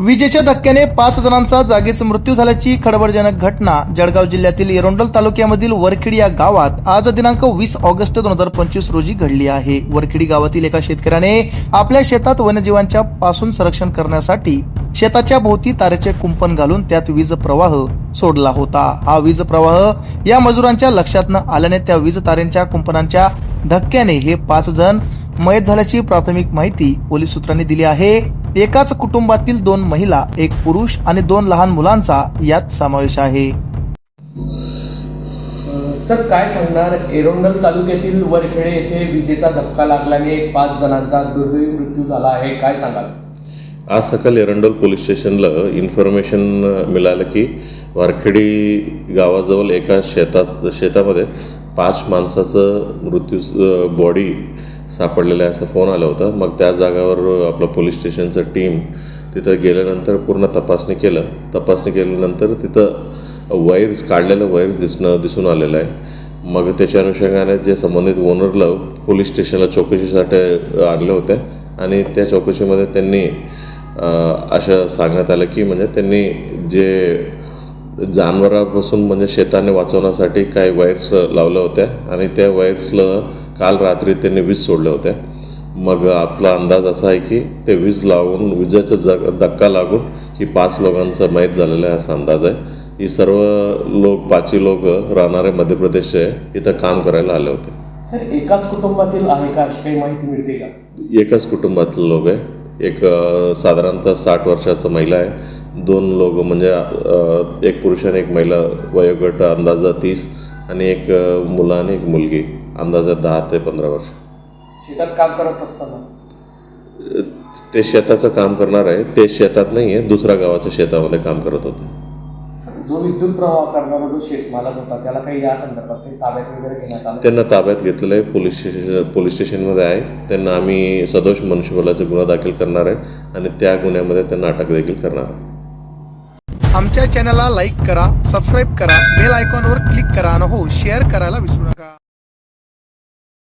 विजेच्या धक्क्याने पाच जणांचा जागीच मृत्यू झाल्याची खळबळजनक घटना जळगाव जिल्ह्यातील एरोंडल तालुक्यामधील वरखेडी या गावात आज दिनांक वीस ऑगस्ट दोन हजार पंचवीस रोजी घडली आहे. वरखेडी गावातील एका शेतकऱ्याने आपल्या शेतात वन्यजीवांच्या पासून संरक्षण करण्यासाठी शेताच्या भोवती तारेचे कुंपण घालून त्यात वीज प्रवाह सोडला होता. हा वीज प्रवाह या मजुरांच्या लक्षात न आल्याने त्या वीज तारेंच्या कुंपणांच्या धक्क्याने हे पाच जण मयत झाल्याची प्राथमिक माहिती पोलीस सूत्रांनी दिली आहे. एकाच कुटुंबातील दोन महिला एक पुरुष आणि दोन लहान मुलांचा यात समावेश आहे. सर काय सांगणार? एरोंडल तालुक्यातील वरखेडे येथे विजेचा धक्का लागल्याने पाच जणांचा दुर्दैवी मृत्यू झाला आहे. काय सांगाल? आज सकाळी एरंडोल पोलीस स्टेशनला इन्फॉर्मेशन मिळालं की वारखेडी गावाजवळ एका शेतात शेतामध्ये पाच माणसाचं मृत्यू बॉडी सापडलेलं आहे असं फोन आला होता. मग त्या जागावर आपलं पोलीस स्टेशनचं टीम तिथं गेल्यानंतर पूर्ण तपासणी केलं. तपासणी केल्यानंतर तिथं वायर्स काढलेलं वायर्स दिसणं दिसून आलेलं आहे. मग त्याच्या अनुषंगाने जे संबंधित ओनरला पोलीस स्टेशनला चौकशीसाठी आणले होते आणि त्या चौकशीमध्ये त्यांनी असं सांगण्यात आलं की म्हणजे त्यांनी जे जनावरांपासून म्हणजे शेताने वाचवण्यासाठी काही वायर्स लावल्या होत्या आणि त्या वायर्सला काल रात्री त्यांनी वीज सोडल्या होत्या. मग आपला अंदाज असा आहे की ते वीज लावून विजेचा जग धक्का लागून ही पाच लोकांचा मयत झालेला आहे असा अंदाज आहे. ही सर्व लोक पाचही लोक राहणारे मध्य प्रदेश इथं काम करायला आले होते. सर एकाच कुटुंबातील आहे का अशी काही माहिती मिळते का? एकाच कुटुंबातले लोक आहे. एक साधारणतः साठ वर्षाचा महिला आहे. दोन लोक म्हणजे एक पुरुष आणि एक महिला वयोगट अंदाजा तीस आणि एक मुलं आणि एक मुलगी अंदाजा दहा ते पंधरा वर्ष. शेतात काम करत असताना? ते शेताचं काम करणार आहे. ते शेतात नाही आहे दुसऱ्या गावाच्या शेतामध्ये काम करत होते. जो विद्युत प्रवाह करणारा जो शेतमालक होता त्याला काही या संदर्भात काही ताब्यात वगैरे घेण्यात आलं? त्यांना ताब्यात घेतलेलं आहे. पोलीस स्टेशन पोलीस स्टेशनमध्ये आहे. त्यांना आम्ही सदोष मनुष्यबळाचा गुन्हा दाखल करणार आहे आणि त्या गुन्ह्यामध्ये त्यांना अटक देखील करणार आहे. आमच्या चॅनलला लाईक करा सबस्क्राईब करा बेल आयकॉनवर क्लिक करा आणि हो शेअर करायला विसरू नका.